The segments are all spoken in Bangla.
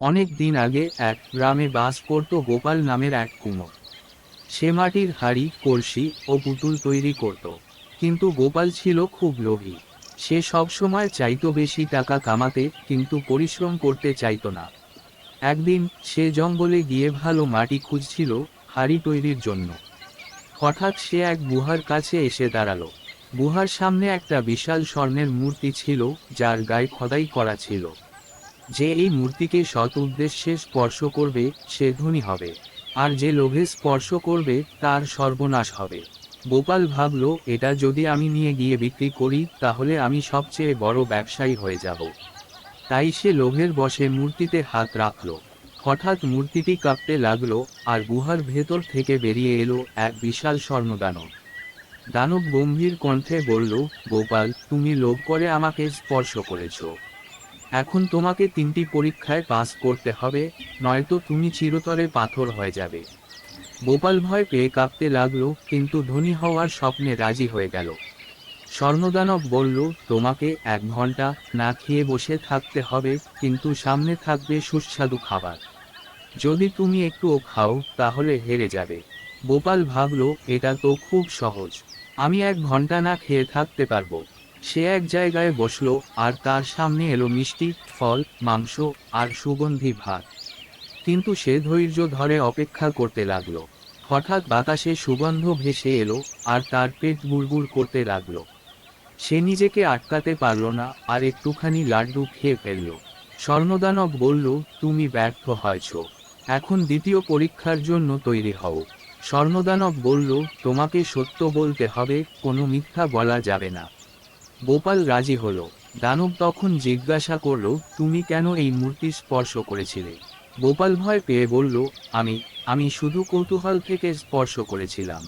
অনেক দিন আগে এক গ্রামে বাস করত গোপাল নামের এক কুমোর। সে মাটির হাড়ি, কলসি ও পুতুল তৈরি করত। কিন্তু গোপাল ছিল খুব লোভী। সে সবসময় চাইতো বেশি টাকা কামাতে, কিন্তু পরিশ্রম করতে চাইতো না। একদিন সে জঙ্গলে গিয়ে ভালো মাটি খুঁজছিল হাড়ি তৈরির জন্য। হঠাৎ সে এক গুহার কাছে এসে দাঁড়াল। গুহার সামনে একটা বিশাল স্বর্ণের মূর্তি ছিল, যার গায়ে খোদাই করা ছিল। যে এই মূর্তিকে সৎ উদ্দেশ্যে স্পর্শ করবে, সে ধনী হবে। আর যে লোভে স্পর্শ করবে, তার সর্বনাশ হবে। গোপাল ভাবল, এটা যদি আমি নিয়ে গিয়ে বিক্রি করি, তাহলে আমি সবচেয়ে বড় ব্যবসায়ী হয়ে যাব। তাই সে লোভের বশে মূর্তিতে হাত রাখল। হঠাৎ মূর্তিটি কাঁপতে লাগল, আর গুহার ভেতর থেকে বেরিয়ে এলো এক বিশাল স্বর্ণদানব। দানব গম্ভীর কণ্ঠে বলল, গোপাল, তুমি লোভ করে আমাকে স্পর্শ করেছ। এখন তোমাকে তিনটি পরীক্ষায় পাস করতে হবে, নয়তো তুমি চিরতরে পাথর হয়ে যাবে। গোপাল ভয় পেয়ে কাঁপতে লাগল, কিন্তু ধনী হওয়ার স্বপ্নে রাজি হয়ে গেল। স্বর্ণদানব বলল, তোমাকে এক ঘণ্টা না খেয়ে বসে থাকতে হবে, কিন্তু সামনে থাকবে সুস্বাদু খাবার। যদি তুমি একটুও খাও, তাহলে হেরে যাবে। গোপাল ভাবল, এটা তো খুব সহজ। আমি এক ঘণ্টা না খেয়ে থাকতে পারব। সে এক জায়গায় বসল, আর তার সামনে এলো মিষ্টি, ফল, মাংস, আর সুগন্ধি ভাত। কিন্তু সে ধৈর্য ধরে অপেক্ষা করতে লাগল। হঠাৎ বাতাসে সুগন্ধ ভেসে এলো, আর তার পেট বুড়বুড় করতে লাগল। সে নিজেকে আটকাতে পারল না, আর একটুখানি লাড্ডু খেয়ে ফেলল। স্বর্ণদানব বলল, তুমি ব্যর্থ হয়েছ। এখন দ্বিতীয় পরীক্ষার জন্য তৈরি হও। স্বর্ণদানব বলল, তোমাকে সত্য বলতে হবে, কোনো মিথ্যা বলা যাবে না। গোপাল রাজি হলো। দানব তখন জিজ্ঞাসা করল, তুমি কেন এই মূর্তি স্পর্শ করেছিলে? গোপাল ভয় পেয়ে বলল, আমি আমি শুধু কৌতূহল থেকে স্পর্শ করেছিলাম।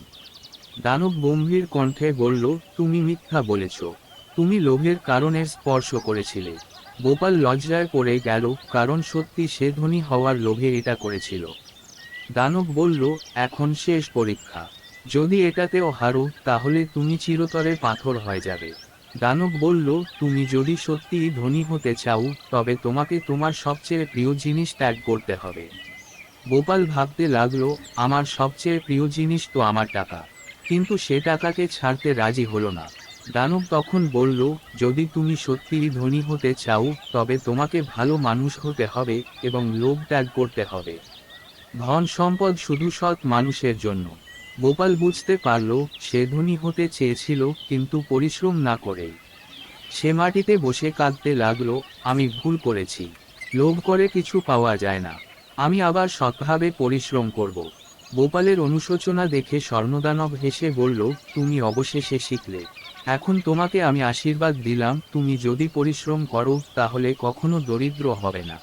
দানব গম্ভীর কণ্ঠে বলল, তুমি মিথ্যা বলেছ। তুমি লোভের কারণে স্পর্শ করেছিলে। গোপাল লজ্জায় পড়ে গেল, কারণ সত্যি সে ধনী হওয়ার লোভে এটা করেছিল। দানব বলল, এখন শেষ পরীক্ষা। যদি এটাতেও হারো, তাহলে তুমি চিরতরে পাথর হয়ে যাবে। দানব বলল, তুমি যদি সত্যিই ধনী হতে চাও, তবে তোমাকে তোমার সবচেয়ে প্রিয় জিনিস ত্যাগ করতে হবে। গোপাল ভাবতে লাগল, আমার সবচেয়ে প্রিয় জিনিস তো আমার টাকা। কিন্তু সে টাকাকে ছাড়তে রাজি হলো না। দানব তখন বলল, যদি তুমি সত্যিই ধনী হতে চাও, তবে তোমাকে ভালো মানুষ হতে হবে এবং লোভ ত্যাগ করতে হবে। ধন সম্পদ শুধু সৎ মানুষের জন্য। গোপাল বুঝতে পারল, সে ধনী হতে চেয়েছিল, কিন্তু পরিশ্রম না করেই সে মাটিতে বসে কাঁদতে লাগল, আমি ভুল করেছি। লোভ করে কিছু পাওয়া যায় না। আমি আবার সৎভাবে পরিশ্রম করব। গোপালের অনুশোচনা দেখে স্বর্ণদানব হেসে বলল, তুমি অবশেষে শিখলে। এখন তোমাকে আমি আশীর্বাদ দিলাম, তুমি যদি পরিশ্রম করো, তাহলে কখনো দরিদ্র হবে না।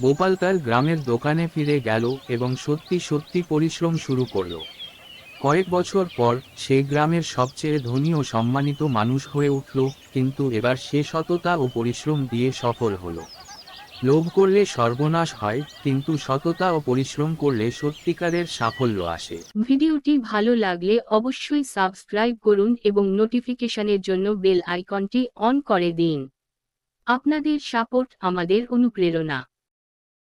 গোপাল তার গ্রামের দোকানে ফিরে গেল এবং সত্যি সত্যি পরিশ্রম শুরু করল। কয়েক বছর পর, সে গ্রামের সবচেয়ে ধনী ও সম্মানিত মানুষ হয়ে উঠল, কিন্তু এবার সে সততা ও পরিশ্রম দিয়ে সফল হলো। লোভ করলে সর্বনাশ হয়, কিন্তু সততা ও পরিশ্রম করলে সত্যিকারের সাফল্য আসে। ভিডিওটি ভালো লাগলে অবশ্যই সাবস্ক্রাইব করুন এবং নোটিফিকেশনের জন্য বেল আইকনটি অন করে দিন। আপনাদের সাপোর্ট আমাদের অনুপ্রেরণা।